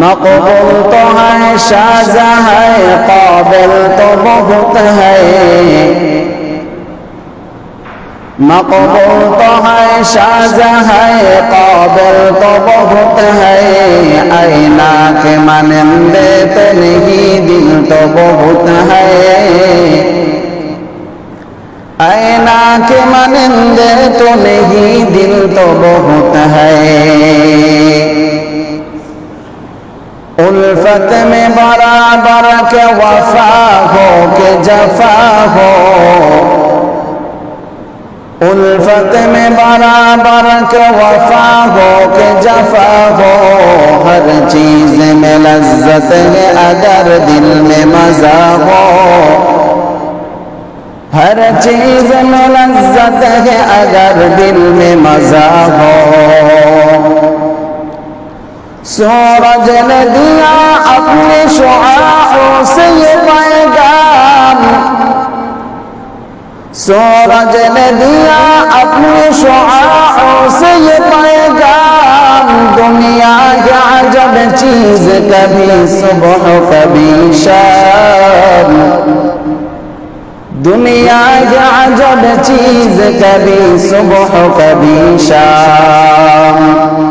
مقبول تو ہے شازہ ہے قابل تو بہت ہے مقبول تو ہے شازہ ہے قابل تو بہت ہے اینا کے منندے پہ نہیں دل تو بہت ہے اینا کے منندے تو نہیں دل تو بہت ہے میں برابر کے وفا ہو کے جفا ہو الفت میں برابر کے وفا ہو کے جفا ہو ہر چیز میں لذت ہے اگر دل میں مزہ ہو ہر چیز میں لذت ہے اگر دل میں مزہ ہو سورج نے دیا اپنے شعاعوں سے یہ پیغام سورج نے دیا اپنے سے یہ پیغام دنیا یا جب چیز کبھی صبح کبھی شام دنیا جب چیز کبھی صبح کبھی شام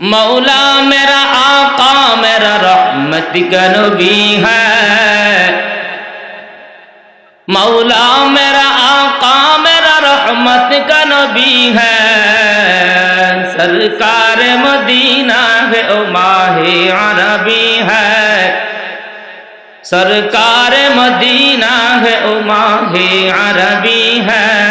مولا میرا آقا میرا رحمت کا نبی ہے مولا میرا آقا میرا رحمت کا نبی ہے سرکار مدینہ ہے او ماہ عربی ہے سرکار مدینہ ہے او ماہ عربی ہے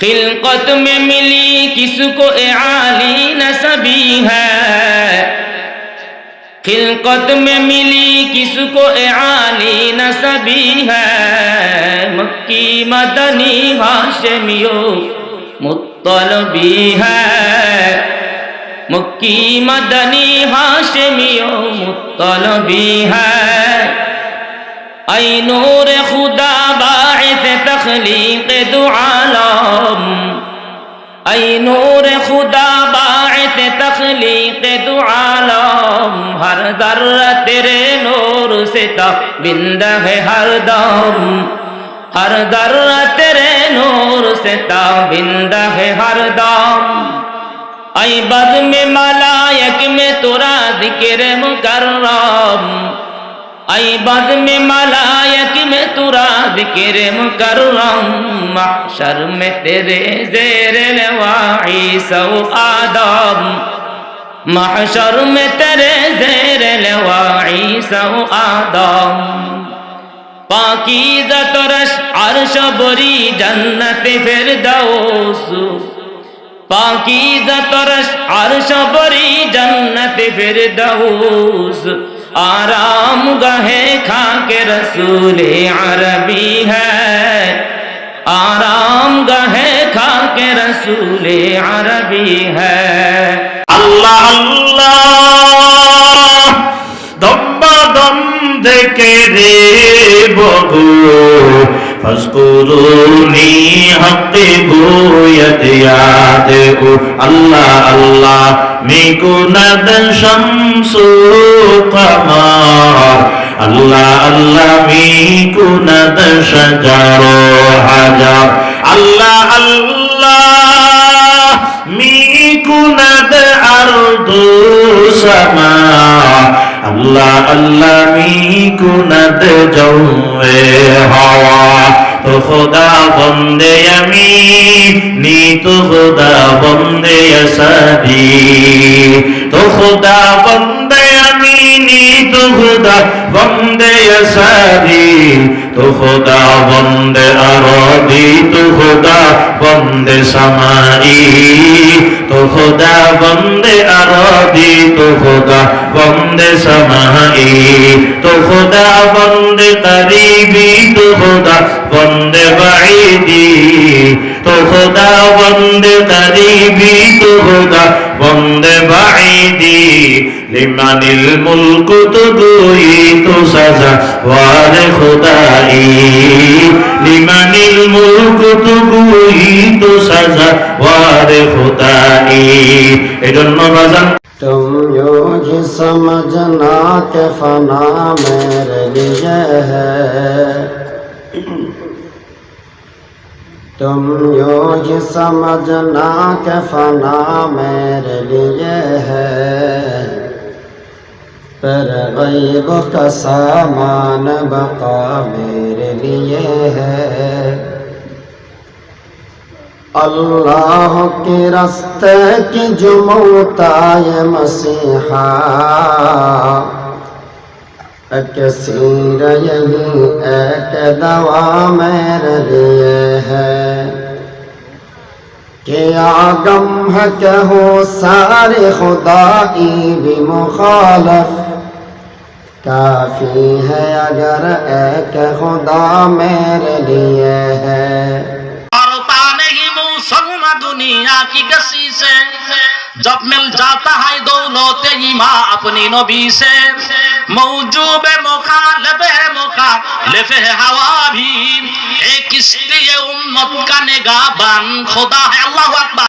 خلقت میں ملی کس کو اعالی نصبی ہے خلقت میں ملی کس کو اعالی نصبی ہے مکی مدنی حاشمیو مطلبی ہے مکی مدنی حاشمیو مطلبی ہے اے نور خدا باعث تخلیق دو عالم ای نور خدا باعث تخلیق دو عالم ہر ذرہ تیرے نور سے تبندہ ہے ہر دم ہر ذرہ تیرے نور سے تبندہ ہے ہر دم ای بد میں ملائک میں تورا ذکر مکرم ای بعد میں ملائک میں تورا ذکر مکرم محشر میں تیرے زیر لواعی سو آدم محشر میں تیرے زیر لواعی سو آدم پاکیزہ ترش عرش بری جنت فردوس پاکیزہ ترش عرش بری جنت فردوس آرام گہیں کھا کے رسول عربی ہے آرام گہیں کھا کے رسول عربی ہے اللہ اللہ دم دم دے کے دے بوبو فاذكروني حقبوا يدياده الله الله ميكونة الشمس قمر الله الله ميكونة شجر حجر الله الله ميكونة أرض سماء আল্লাহ আল্লাহ মি কুনাত জৌয়ে হওয়া তো খোদা বন্দে আমি নি তো খোদা বন্দে সাদি তো খোদা বন্দে আমি دینی تو خدا بند یساری تو خدا بند ارادی تو خدا بند سمائی تو خدا بند ارادی تو خدا بند سمائی تو خدا بند قریبی تو خدا بند بعیدی تو خدا بند قریبی تو خدا বন্দে বাইদি লিমানিল মুলক তো দুই তো সাজা ওয়ারে খোদাই লিমানিল মুলক তো দুই তো সাজা ওয়ারে খোদাই এজন্য বাজান তুম یو ہی سمجھنا কে ফনা মেরে লিয়ে ہے تم یو ہی سمجھنا کہ فنا میرے لیے ہے پر غیب کا سامان بقا میرے لیے ہے اللہ کے رستے کی جمعتا یہ مسیحہ یہی ایک دوا میرے لیے ہے کہ ہو سارے خدائی بھی مخالف کافی ہے اگر ایک خدا میرے لیے ہے اور نہیں موسم دنیا کی کسی سے جب مل جاتا ہے دونوں تیمہ اپنی نبی سے মৌজুবে মোখালেফে মোখালেফে হাওয়া ভি এই কিস্তি উম্মত কা নিগাবান খোদা হে আল্লাহু আকবার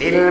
দিল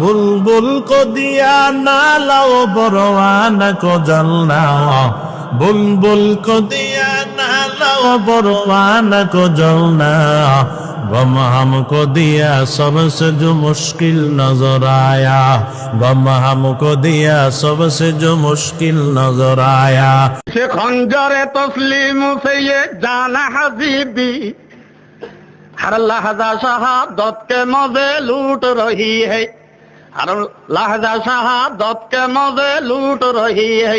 বুলবুল না লাও বরওয়ানা কজল না বুলবুল দিয়া না লাও বরওয়ানা কজল না بم ہم کو دیا سب سے جو مشکل نظر آیا بم ہم کو دیا سب سے جو مشکل نظر آیا خنجر تسلیم سے یہ جان حبیبی ہر لہذا کے مزے لوٹ رہی ہے ہر لہذا مزے لوٹ رہی ہے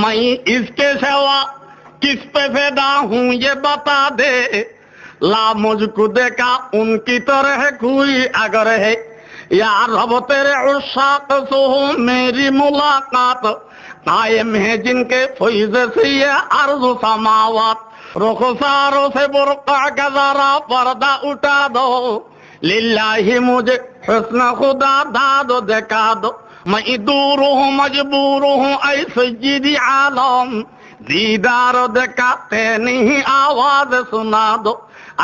میں اس کے سوا کس پہ فیدا ہوں یہ بتا دے لا مجھ کو دیکھا ان کی طرح کوئی اگر ہے یا رب تیرے عشاق سو ہو میری ملاقات قائم ہے جن کے فیض سے یہ عرض سماوات رخساروں سے برقع کا ذرا پردہ اٹھا دو للہ مجھے حسن خدا داد دکا دو میں دور ہوں مجبور ہوں اے سجیدی عالم دیدار دکاتے نہیں آواز سنا دو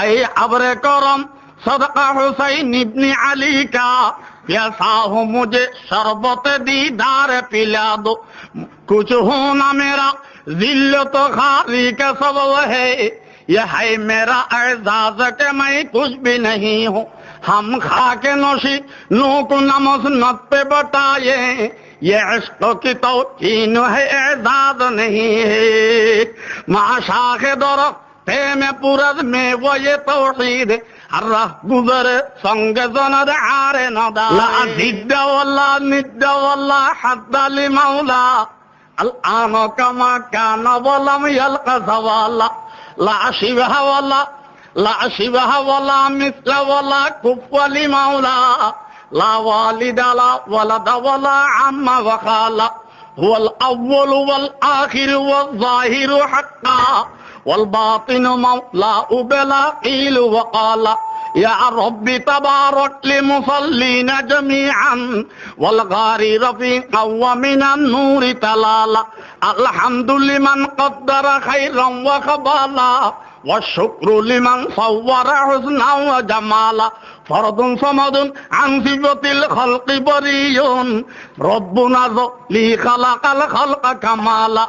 اے ابر کرم صدقہ حسین ابن علی کا ہوں مجھے شربت دی دار پلا دو کچھ ہوں نہ میرا تو خاری کا سبب ہے یہ ہے میرا اعزاز کہ میں کچھ بھی نہیں ہوں ہم خاک کے نوشی نو کو نمسنت پہ یہ عشق کی توقین ہے اعزاز نہیں ہے ماشا درخت প্রেম পুরার মে বয়ে তৌহিদ আর রাহ গুজরে সঙ্গে জনরে আরে নদা দিদ্দাওয়াল্লা নিদ্দাওয়াল্লা হাদ্দালি মাওলা আল আন কামা কান বলাম ইয়ালকা সাওয়ালা লা শিবাহা লা মাওলা লা ওয়ালিদা লা ওয়ালাদা আম্মা ওয়া খালা হুয়াল আউয়ালু ওয়াল ওয়াল হাক্কা والباطن مولاه بلا قيل وقال يا رب تبارك لمصلين جميعا والغار رفيقا ومن النور تلالا الحمد لمن قدر خيرا وخبالا والشكر لمن صور حسنا وجمالا فرد صمد عن صفة الخلق بري ربنا ذو لي خلق الخلق كمالا